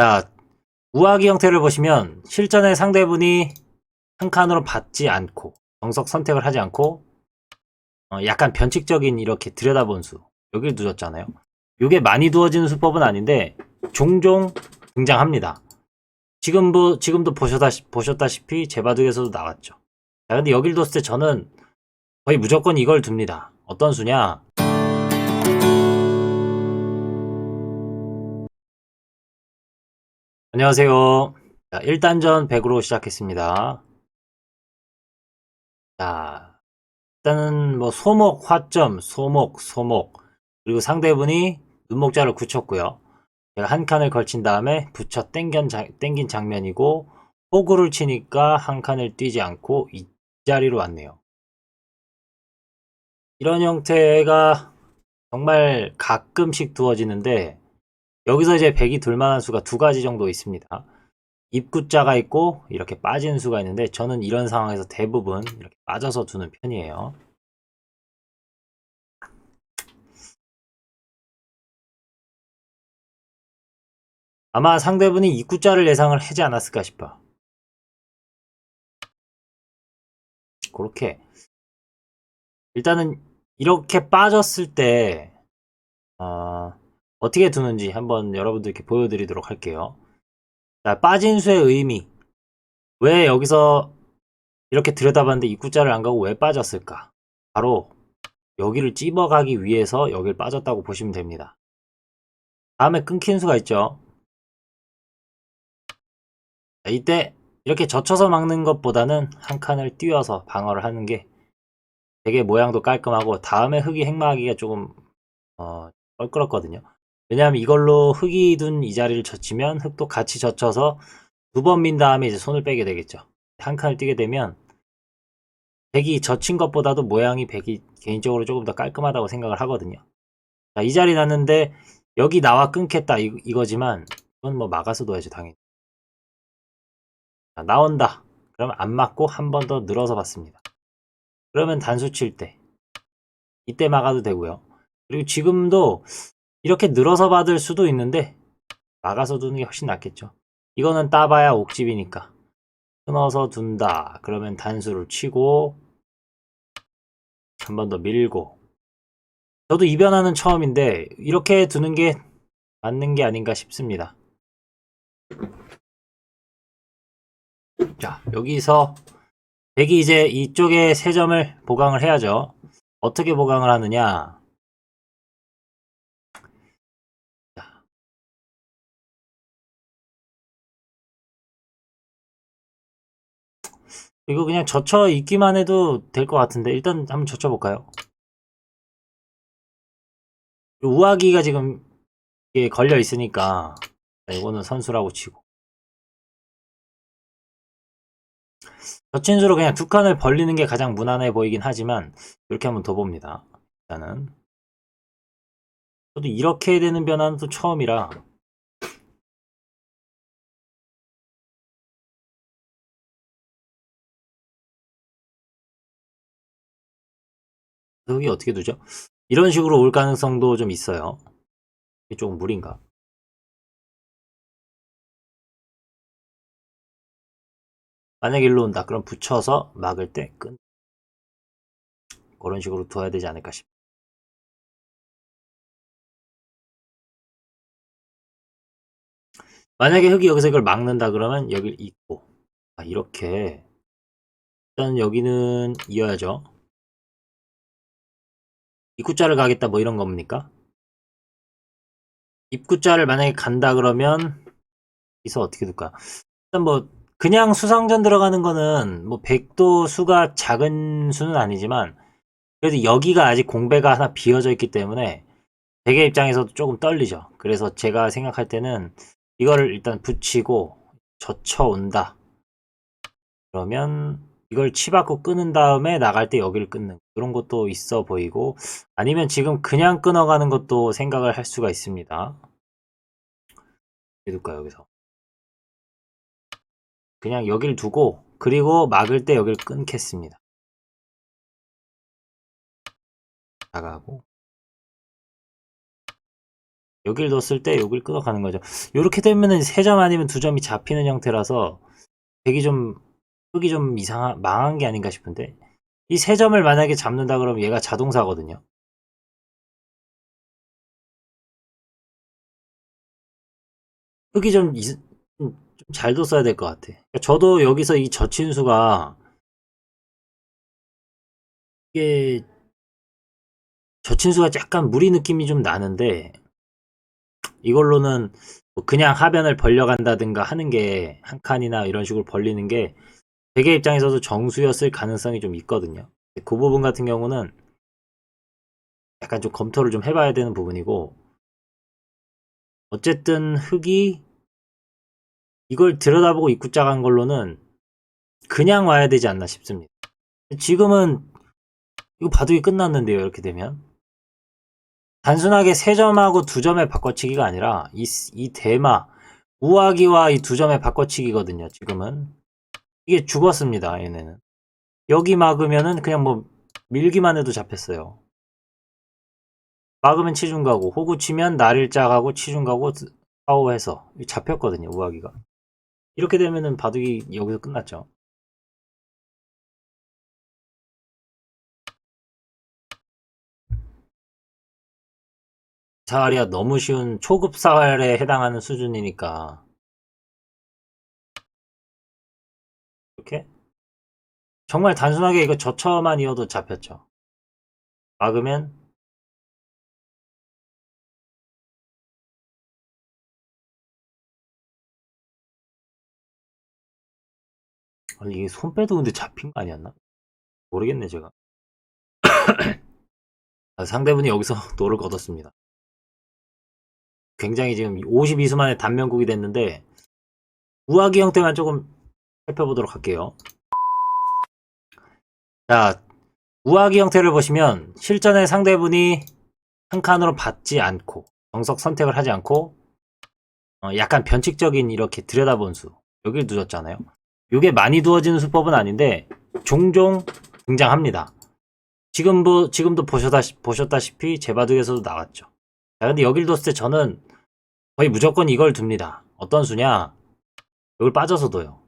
자, 우아기 형태를 보시면 실전의 상대분이 한 칸으로 받지 않고 정석 선택을 하지 않고 어, 약간 변칙적인 이렇게 들여다본 수 여기를 두었잖아요. 이게 많이 두어지는 수법은 아닌데 종종 등장합니다. 지금도 지금도 보셨다시, 보셨다시피 제바둑에서도 나왔죠. 자, 근데 여길 뒀을 때 저는 거의 무조건 이걸 둡니다. 어떤 수냐? 안녕하세요. 자, 1단전 100으로 시작했습니다. 자, 일단은 뭐 소목, 화점, 소목, 소목, 그리고 상대분이 눈목자를 굳혔고요. 제가 한 칸을 걸친 다음에 붙여 땡긴, 장, 땡긴 장면이고 호구를 치니까 한 칸을 뛰지 않고 이 자리로 왔네요. 이런 형태가 정말 가끔씩 두어지는데 여기서 이제 백이 둘만한 수가 두 가지 정도 있습니다. 입구자가 있고 이렇게 빠지는 수가 있는데 저는 이런 상황에서 대부분 이렇게 빠져서 두는 편이에요. 아마 상대분이 입구자를 예상을 하지 않았을까 싶어. 그렇게 일단은 이렇게 빠졌을 때 어, 어떻게 두는지 한번 여러분들께 보여드리도록 할게요. 자, 빠진 수의 의미. 왜 여기서 이렇게 들여다봤는데 입구자를 안 가고 왜 빠졌을까? 바로 여기를 찝어가기 위해서 여기를 빠졌다고 보시면 됩니다. 다음에 끊긴 수가 있죠. 자, 이때 이렇게 젖혀서 막는 것보다는 한 칸을 띄워서 방어를 하는 게 되게 모양도 깔끔하고 다음에 흙이 행마하기가 조금 어, 껄끄럽거든요. 왜냐하면 이걸로 흙이 둔 이 자리를 젖히면 흙도 같이 젖혀서 두 번 민 다음에 이제 손을 빼게 되겠죠. 한 칸을 띄게 되면 백이 젖힌 것보다도 모양이 백이 개인적으로 조금 더 깔끔하다고 생각을 하거든요. 자, 이 자리 났는데 여기 나와 끊겠다 이, 이거지만 이건 뭐 막아서 둬야죠 당연히. 자, 나온다. 그럼 안 맞고 한 번 더 늘어서 봤습니다. 그러면 단수 칠 때 이때 막아도 되고요. 그리고 지금도 이렇게 늘어서 받을 수도 있는데 막아서 두는 게 훨씬 낫겠죠. 이거는 따봐야 옥집이니까 끊어서 둔다. 그러면 단수를 치고 한 번 더 밀고 저도 이 변화는 처음인데 이렇게 두는 게 맞는 게 아닌가 싶습니다. 자 여기서 백이 이제 이쪽에 세 점을 보강을 해야죠. 어떻게 보강을 하느냐? 이거 그냥 젖혀 있기만 해도 될 것 같은데 일단 한번 젖혀 볼까요? 우아기가 지금 이게 걸려 있으니까 이거는 선수라고 치고 젖힌 수로 그냥 두 칸을 벌리는 게 가장 무난해 보이긴 하지만 이렇게 한번 더 봅니다. 일단은 저도 이렇게 되는 변화는 또 처음이라 여기 어떻게 두죠? 이런 식으로 올 가능성도 좀 있어요. 조금 무리인가? 만약 일로 온다. 그럼 붙여서 막을 때 끈. 그런 식으로 둬야 되지 않을까 싶. 만약에 흙이 여기서 이걸 막는다 그러면 여길 잇고 아, 이렇게 일단 여기는 이어야죠. 입구자를 가겠다 뭐 이런 겁니까? 입구자를 만약에 간다 그러면 여기서 어떻게 둘까? 일단 뭐 그냥 수상전 들어가는 거는 뭐 백도 수가 작은 수는 아니지만 그래도 여기가 아직 공배가 하나 비어져 있기 때문에 백의 입장에서도 조금 떨리죠. 그래서 제가 생각할 때는 이거를 일단 붙이고 젖혀 온다. 그러면 이걸 치받고 끊은 다음에 나갈 때 여기를 끊는 그런 것도 있어 보이고 아니면 지금 그냥 끊어가는 것도 생각을 할 수가 있습니다. 해둘까요 여기서 그냥 여길 두고 그리고 막을 때 여기를 끊겠습니다. 나가고 여길 뒀을 때 여길 끊어가는 거죠. 이렇게 되면은 세 점 아니면 두 점이 잡히는 형태라서 되게 좀 흙이 좀 이상한 망한 게 아닌가 싶은데 이 세 점을 만약에 잡는다 그러면 얘가 자동사거든요. 흙이 좀잘 뒀어야 될 것 같아. 그러니까 저도 여기서 이 저친수가 이게 저친수가 약간 무리 느낌이 좀 나는데 이걸로는 뭐 그냥 하변을 벌려간다든가 하는 게 한 칸이나 이런 식으로 벌리는 게 대개 입장에서도 정수였을 가능성이 좀 있거든요. 그 부분 같은 경우는 약간 좀 검토를 좀 해봐야 되는 부분이고 어쨌든 흙이 이걸 들여다보고 입구 짝한 걸로는 그냥 와야 되지 않나 싶습니다. 지금은 이거 바둑이 끝났는데요. 이렇게 되면 단순하게 세 점하고 두 점의 바꿔치기가 아니라 이, 이 대마 우아기와 이 두 점의 바꿔치기거든요. 지금은 이게 죽었습니다. 얘네는 여기 막으면은 그냥 뭐 밀기만 해도 잡혔어요. 막으면 치중 가고 호구 치면 날일자 가고 치중 가고 사오해서 잡혔거든요. 우아기가 이렇게 되면은 바둑이 여기서 끝났죠. 사활이야 너무 쉬운 초급 사활에 해당하는 수준이니까 이렇게 정말 단순하게 이거 저처만 이어도 잡혔죠. 막으면 아니 이게 손 빼도 근데 잡힌 거 아니었나? 모르겠네 제가. 아, 상대분이 여기서 노를 거뒀습니다. 굉장히 지금 52수 만에 단면국이 됐는데 우아기 형태만 조금 살펴보도록 할게요. 자, 우아기 형태를 보시면 실전에 상대분이 한 칸으로 받지 않고 정석 선택을 하지 않고 어, 약간 변칙적인 이렇게 들여다본 수 여길 두었잖아요. 이게 많이 두어지는 수법은 아닌데 종종 등장합니다. 지금도 지금도 보셨다, 보셨다시피 제바둑에서도 나왔죠. 자, 근데 여길 뒀을 때 저는 거의 무조건 이걸 둡니다. 어떤 수냐? 여길 빠져서도요.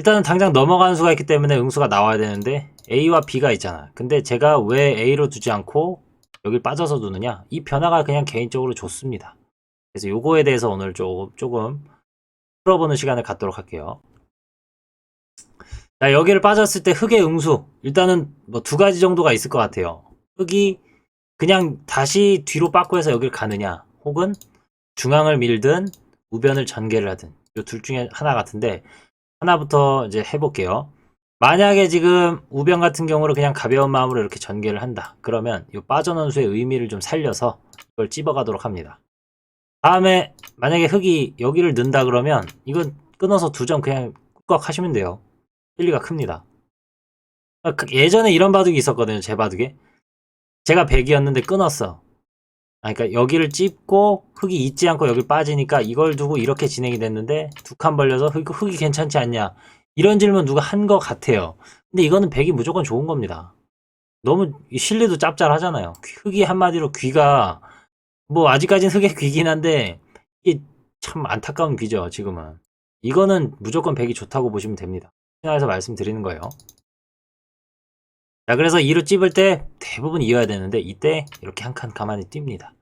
일단은 당장 넘어가는 수가 있기 때문에 응수가 나와야 되는데 A와 B가 있잖아. 근데 제가 왜 A로 두지 않고 여길 빠져서 두느냐? 이 변화가 그냥 개인적으로 좋습니다. 그래서 요거에 대해서 오늘 조금, 조금 풀어보는 시간을 갖도록 할게요. 자, 여기를 빠졌을 때 흙의 응수. 일단은 뭐 두 가지 정도가 있을 것 같아요. 흙이 그냥 다시 뒤로 빠꾸 해서 여길 가느냐, 혹은 중앙을 밀든 우변을 전개를 하든 이둘 중에 하나 같은데 하나부터 이제 해볼게요. 만약에 지금 우변 같은 경우로 그냥 가벼운 마음으로 이렇게 전개를 한다. 그러면 이 빠져놓은 수의 의미를 좀 살려서 이걸 찝어가도록 합니다. 다음에 만약에 흙이 여기를 넣는다 그러면 이건 끊어서 두 점 그냥 꿀꺽 하시면 돼요. 일리가 큽니다. 예전에 이런 바둑이 있었거든요. 제 바둑에. 제가 100이었는데 끊었어. 아, 그러니까 여기를 찝고 흙이 있지 않고 여기 빠지니까 이걸 두고 이렇게 진행이 됐는데 두 칸 벌려서 흙, 흙이 괜찮지 않냐? 이런 질문 누가 한 것 같아요. 근데 이거는 백이 무조건 좋은 겁니다. 너무 실내도 짭짤하잖아요. 흙이 한마디로 귀가 뭐 아직까지는 흙의 귀긴 한데 이게 참 안타까운 귀죠 지금은. 이거는 무조건 백이 좋다고 보시면 됩니다. 신화에서 말씀드리는 거예요 자, 그래서 2로 찝을 때 대부분 이어야 되는데 이때 이렇게 한 칸 가만히 뜁니다.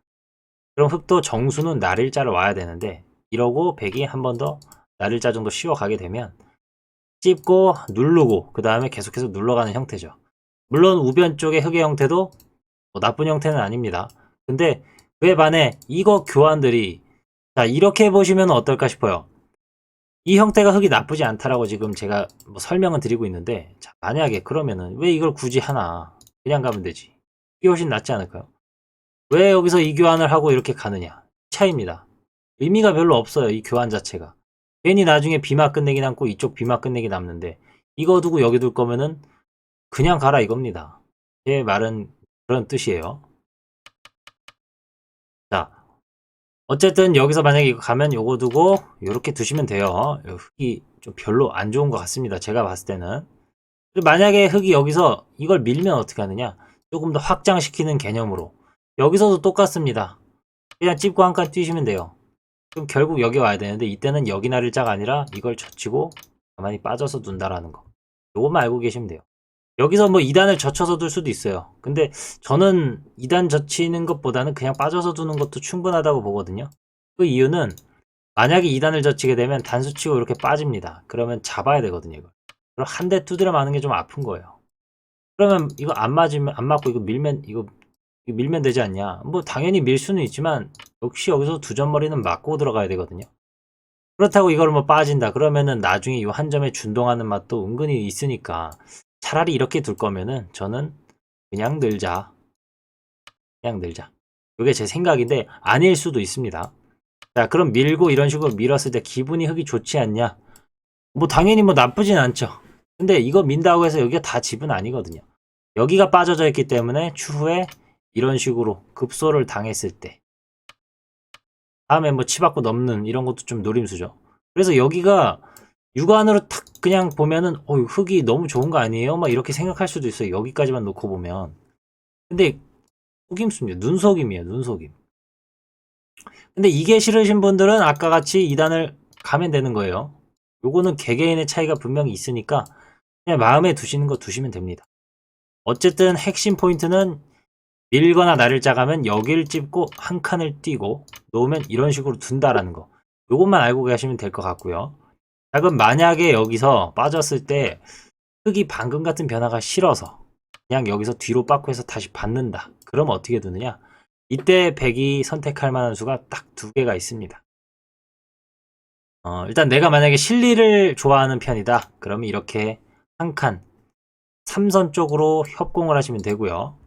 그럼 흙도 정수는 날일자로 와야 되는데 이러고 백이 한 번더 날일자 정도 쉬어 가게 되면 찝고 누르고 그 다음에 계속해서 눌러가는 형태죠. 물론 우변 쪽의 흙의 형태도 뭐 나쁜 형태는 아닙니다. 근데 그에 반해 이거 교환들이 자 이렇게 보시면 어떨까 싶어요. 이 형태가 흙이 나쁘지 않다라고 지금 제가 뭐 설명은 드리고 있는데 자, 만약에 그러면은 왜 이걸 굳이 하나? 그냥 가면 되지. 이게 훨씬 낫지 않을까요? 왜 여기서 이 교환을 하고 이렇게 가느냐? 차이입니다. 의미가 별로 없어요 이 교환 자체가. 괜히 나중에 비마 끝내기 남고 이쪽 비마 끝내기 남는데 이거 두고 여기 둘 거면은 그냥 가라 이겁니다. 제 말은 그런 뜻이에요 자 어쨌든 여기서 만약에 이거 가면 요거 두고 이렇게 두시면 돼요. 흙이 좀 별로 안 좋은 것 같습니다. 제가 봤을 때는. 만약에 흙이 여기서 이걸 밀면 어떻게 하느냐? 조금 더 확장시키는 개념으로. 여기서도 똑같습니다. 그냥 찝고 한 칸 뛰시면 돼요. 그럼 결국 여기 와야 되는데 이때는 여기 나를자가 아니라 이걸 젖히고 가만히 빠져서 둔다라는 거. 요것만 알고 계시면 돼요. 여기서 뭐 2단을 젖혀서 둘 수도 있어요. 근데 저는 2단 젖히는 것보다는 그냥 빠져서 두는 것도 충분하다고 보거든요. 그 이유는 만약에 2단을 젖히게 되면 단수 치고 이렇게 빠집니다. 그러면 잡아야 되거든요. 이걸. 그럼 한 대 두드려 맞는 게 좀 아픈 거예요. 그러면 이거 안 맞으면 안 맞고 이거 밀면 이거 이거 밀면 되지 않냐? 뭐 당연히 밀 수는 있지만 역시 여기서 두 점머리는 맞고 들어가야 되거든요. 그렇다고 이걸 뭐 빠진다 그러면은 나중에 이 한 점에 준동하는 맛도 은근히 있으니까 차라리 이렇게 둘 거면은 저는 그냥 늘자. 그냥 늘자. 이게 제 생각인데 아닐 수도 있습니다. 자, 그럼 밀고 이런 식으로 밀었을 때 기분이 흙이 좋지 않냐? 뭐 당연히 뭐 나쁘진 않죠. 근데 이거 민다고 해서 여기가 다 집은 아니거든요. 여기가 빠져져 있기 때문에 추후에 이런 식으로 급소를 당했을 때 다음에 뭐 치받고 넘는 이런 것도 좀 노림수죠. 그래서 여기가 육안으로 탁 그냥 보면은 어 흙이 너무 좋은 거 아니에요? 막 이렇게 생각할 수도 있어요. 여기까지만 놓고 보면. 근데 속임수입니다. 눈속임이에요. 눈속임. 근데 이게 싫으신 분들은 아까 같이 2단을 가면 되는 거예요. 요거는 개개인의 차이가 분명히 있으니까 그냥 마음에 두시는 거 두시면 됩니다. 어쨌든 핵심 포인트는 밀거나 나를 짜가면 여기를 찝고 한 칸을 띄고 놓으면 이런 식으로 둔다라는 거. 요것만 알고 가시면 될 것 같고요. 자, 그럼 만약에 여기서 빠졌을 때 흙이 방금 같은 변화가 싫어서 그냥 여기서 뒤로 빠꾸 해서 다시 받는다. 그럼 어떻게 두느냐? 이때 백이 선택할 만한 수가 딱 두 개가 있습니다. 어, 일단 내가 만약에 실리를 좋아하는 편이다. 그러면 이렇게 한 칸, 삼선 쪽으로 협공을 하시면 되고요.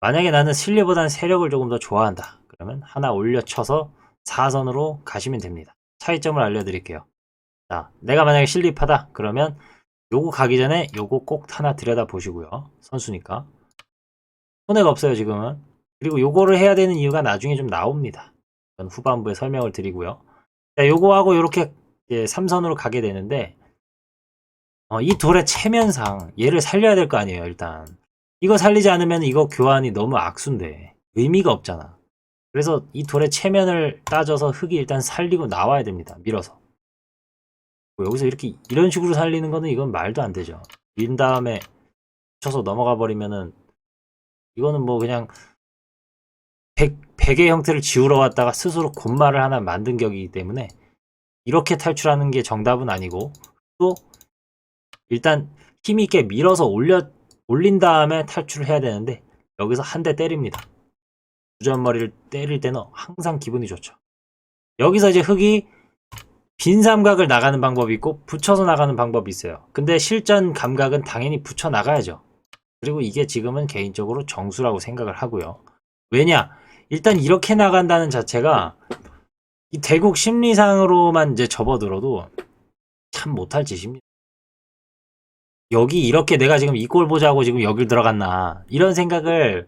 만약에 나는 실리보다는 세력을 조금 더 좋아한다. 그러면 하나 올려쳐서 4선으로 가시면 됩니다. 차이점을 알려드릴게요. 자, 내가 만약에 실리파다. 그러면 요거 가기 전에 요거 꼭 하나 들여다 보시고요. 선수니까. 손해가 없어요, 지금은. 그리고 요거를 해야 되는 이유가 나중에 좀 나옵니다. 전 후반부에 설명을 드리고요. 자, 요거하고 요렇게 이제 3선으로 가게 되는데, 어, 이 돌의 체면상 얘를 살려야 될 거 아니에요, 일단. 이거 살리지 않으면 이거 교환이 너무 악순데 의미가 없잖아. 그래서 이 돌의 체면을 따져서 흙이 일단 살리고 나와야 됩니다. 밀어서. 뭐 여기서 이렇게 이런 식으로 살리는 거는 이건 말도 안 되죠. 민 다음에 쳐서 넘어가 버리면은 이거는 뭐 그냥 백, 백의 형태를 지우러 왔다가 스스로 곤말을 하나 만든 격이기 때문에 이렇게 탈출하는 게 정답은 아니고 또 일단 힘있게 밀어서 올려 올린 다음에 탈출을 해야 되는데 여기서 한 대 때립니다. 두점머리를 때릴 때는 항상 기분이 좋죠. 여기서 이제 흙이 빈 삼각을 나가는 방법이 있고 붙여서 나가는 방법이 있어요. 근데 실전 감각은 당연히 붙여 나가야죠. 그리고 이게 지금은 개인적으로 정수라고 생각을 하고요. 왜냐? 일단 이렇게 나간다는 자체가 이 대국 심리상으로만 이제 접어들어도 참 못할 짓입니다. 여기 이렇게 내가 지금 이꼴 보자고 지금 여길 들어갔나 이런 생각을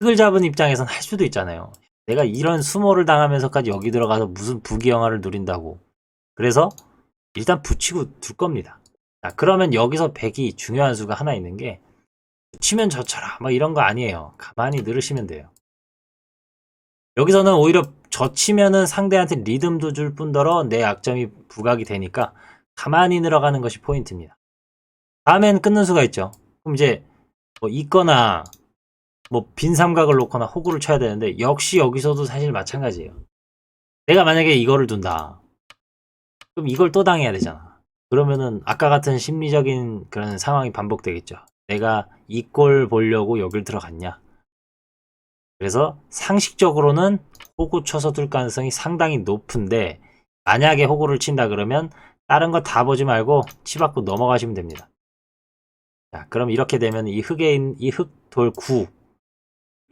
흙을 잡은 입장에선 할 수도 있잖아요. 내가 이런 수모를 당하면서까지 여기 들어가서 무슨 부귀영화를 누린다고. 그래서 일단 붙이고 둘 겁니다. 자, 그러면 여기서 100이 중요한 수가 하나 있는 게 붙이면 젖혀라 뭐 이런 거 아니에요. 가만히 늘으시면 돼요. 여기서는 오히려 젖히면은 상대한테 리듬도 줄 뿐더러 내 약점이 부각이 되니까 가만히 늘어가는 것이 포인트입니다. 다음엔 끊는 수가 있죠. 그럼 이제 뭐 있거나 뭐 빈 삼각을 놓거나 호구를 쳐야 되는데 역시 여기서도 사실 마찬가지예요. 내가 만약에 이거를 둔다. 그럼 이걸 또 당해야 되잖아. 그러면은 아까 같은 심리적인 그런 상황이 반복되겠죠. 내가 이꼴 보려고 여길 들어갔냐. 그래서 상식적으로는 호구 쳐서 둘 가능성이 상당히 높은데 만약에 호구를 친다 그러면 다른 거 다 보지 말고 치받고 넘어가시면 됩니다. 자, 그럼 이렇게 되면 이 흙에 있는 이 흙돌 9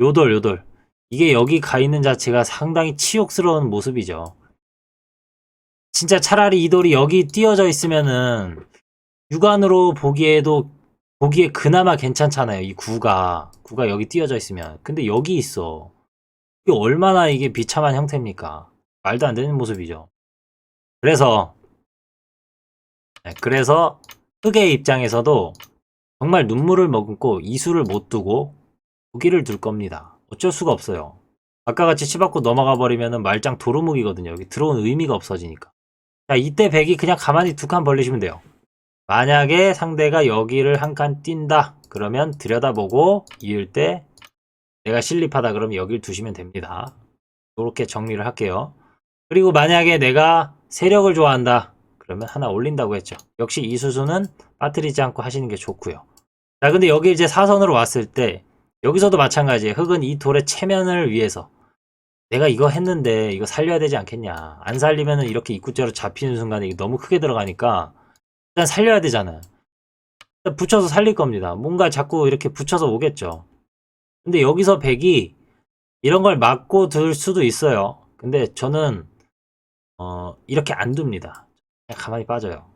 요돌 요돌 이게 여기 가 있는 자체가 상당히 치욕스러운 모습이죠. 진짜 차라리 이 돌이 여기 띄어져 있으면은 육안으로 보기에도 보기에 그나마 괜찮잖아요. 이 구가 구가 여기 띄어져 있으면 근데 여기 있어. 이게 얼마나 이게 비참한 형태입니까? 말도 안 되는 모습이죠. 그래서 네, 그래서 흙의 입장에서도 정말 눈물을 머금고 이수를 못 두고 고기를 둘 겁니다. 어쩔 수가 없어요. 아까 같이 치받고 넘어가 버리면은 말짱 도루묵이거든요. 여기 들어온 의미가 없어지니까. 자, 이때 백이 그냥 가만히 두 칸 벌리시면 돼요. 만약에 상대가 여기를 한 칸 뛴다. 그러면 들여다보고 이을 때 내가 실립하다 그러면 여길 두시면 됩니다. 이렇게 정리를 할게요. 그리고 만약에 내가 세력을 좋아한다. 그러면 하나 올린다고 했죠. 역시 이 수순은 빠뜨리지 않고 하시는 게 좋고요. 자, 근데 여기 이제 사선으로 왔을 때 여기서도 마찬가지예요. 흙은 이 돌의 체면을 위해서 내가 이거 했는데 이거 살려야 되지 않겠냐. 안 살리면은 이렇게 입구째로 잡히는 순간에 이게 너무 크게 들어가니까 일단 살려야 되잖아요. 일단 붙여서 살릴 겁니다. 뭔가 자꾸 이렇게 붙여서 오겠죠. 근데 여기서 백이 이런 걸 막고 들 수도 있어요. 근데 저는 어, 이렇게 안 둡니다. 그냥 가만히 빠져요.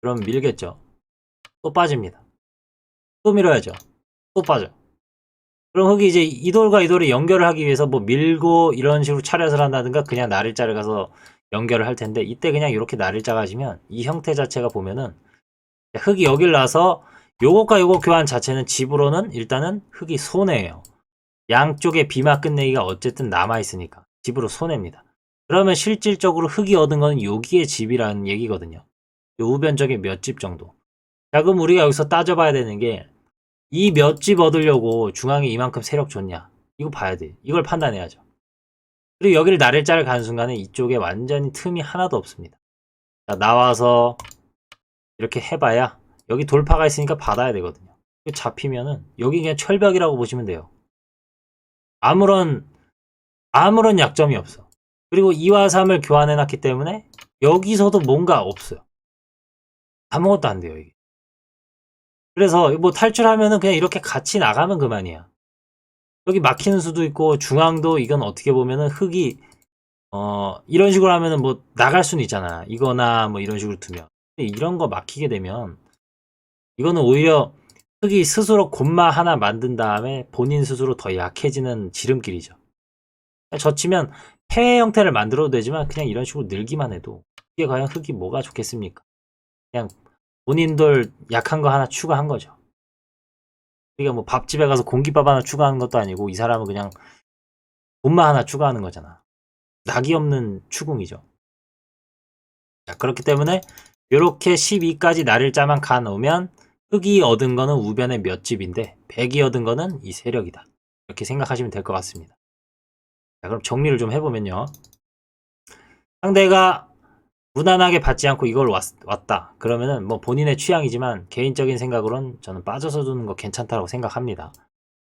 그럼 밀겠죠. 또 빠집니다. 또 밀어야죠. 또 빠져. 그럼 흙이 이제 이 돌과 이 돌을 연결을 하기 위해서 뭐 밀고 이런 식으로 차렷을 한다든가 그냥 나릴자를 가서 연결을 할 텐데 이때 그냥 이렇게 나릴자 가시면 이 형태 자체가 보면은 흙이 여길 나서 요것과 요거 교환 자체는 집으로는 일단은 흙이 손해예요. 양쪽에 비마 끝내기가 어쨌든 남아있으니까 집으로 손해입니다. 그러면 실질적으로 흙이 얻은 거는 여기에 집이라는 얘기거든요. 요 우변적인 몇 집 정도. 자, 그럼 우리가 여기서 따져봐야 되는 게 이 몇 집 얻으려고 중앙에 이만큼 세력 줬냐? 이거 봐야 돼. 이걸 판단해야죠. 그리고 여기를 나를자를 가는 순간에 이쪽에 완전히 틈이 하나도 없습니다. 자, 나와서 이렇게 해봐야 여기 돌파가 있으니까 받아야 되거든요. 잡히면은 여기 그냥 철벽이라고 보시면 돼요. 아무런 아무런 약점이 없어. 그리고 2와 3을 교환해 놨기 때문에 여기서도 뭔가 없어요. 아무것도 안 돼요, 이게. 그래서 뭐 탈출하면은 그냥 이렇게 같이 나가면 그만이야. 여기 막히는 수도 있고 중앙도 이건 어떻게 보면은 흙이 어 이런 식으로 하면은 뭐 나갈 수는 있잖아. 이거나 뭐 이런 식으로 두면. 이런 거 막히게 되면 이거는 오히려 흙이 스스로 곤마 하나 만든 다음에 본인 스스로 더 약해지는 지름길이죠. 젖히면 폐 형태를 만들어도 되지만 그냥 이런 식으로 늘기만 해도 이게 과연 흙이 뭐가 좋겠습니까? 그냥 본인들 약한 거 하나 추가한 거죠. 우리가 뭐 밥집에 가서 공깃밥 하나 추가하는 것도 아니고 이 사람은 그냥 돈만 하나 추가하는 거잖아. 낙이 없는 추궁이죠. 자, 그렇기 때문에 이렇게 12까지 날일자만 가 놓으면 흙이 얻은 거는 우변의 몇 집인데 백이 얻은 거는 이 세력이다. 이렇게 생각하시면 될 것 같습니다. 자, 그럼 정리를 좀 해보면요. 상대가 무난하게 받지 않고 이걸 왔, 다 그러면은 뭐 본인의 취향이지만 개인적인 생각으로는 저는 빠져서 두는 거 괜찮다고 생각합니다.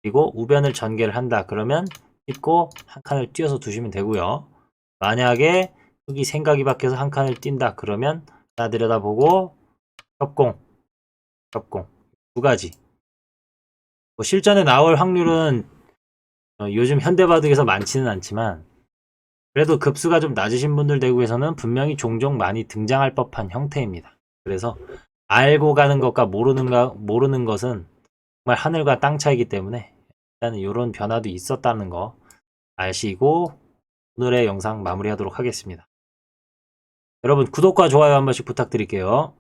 그리고 우변을 전개를 한다 그러면 짚고 한 칸을 띄어서 두시면 되고요. 만약에 흙이 생각이 바뀌어서 한 칸을 띈다 그러면 하나 들여다보고 협공, 협공 두 가지. 뭐 실전에 나올 확률은 어, 요즘 현대바둑에서 많지는 않지만 그래도 급수가 좀 낮으신 분들 대구에서는 분명히 종종 많이 등장할 법한 형태입니다. 그래서 알고 가는 것과 모르는, 가, 모르는 것은 정말 하늘과 땅 차이기 때문에 일단은 이런 변화도 있었다는 거 아시고 오늘의 영상 마무리하도록 하겠습니다. 여러분 구독과 좋아요 한 번씩 부탁드릴게요.